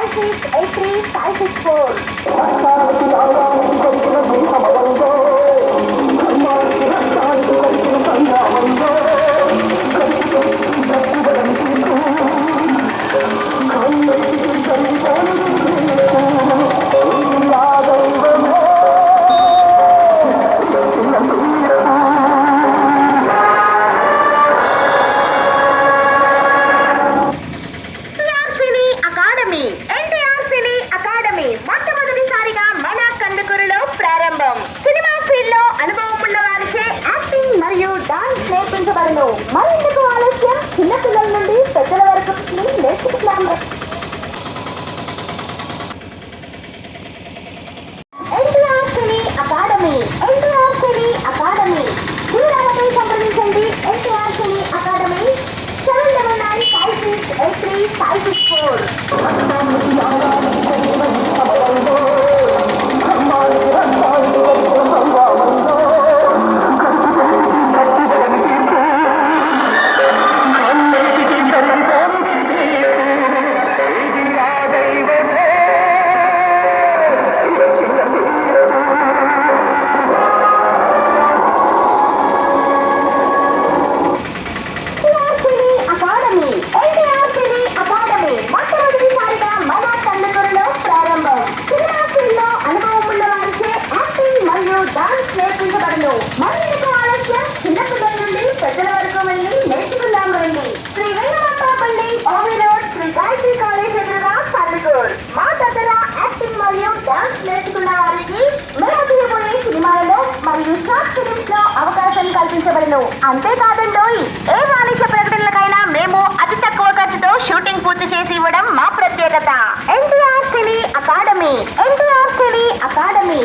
5683 ఛానల్లో మరెందుకు ఆలస్యం? చిన్న పిల్లల నుండి పెద్దల వరకు లేచి glamour NTRC academy. NTRC academy. దూరాలపై సంప్రదించండి. NTRC academy. సెవెన్ ప్రకటనలు అంతేకాదండోయ్. ఏ వాణిజ్య ప్రకటనలకైనా మేము అతి తక్కువ ఖర్చుతో షూటింగ్ పూర్తి చేసి ఇవ్వడం మా ప్రత్యేకత. NTR cine academy. NTR cine academy.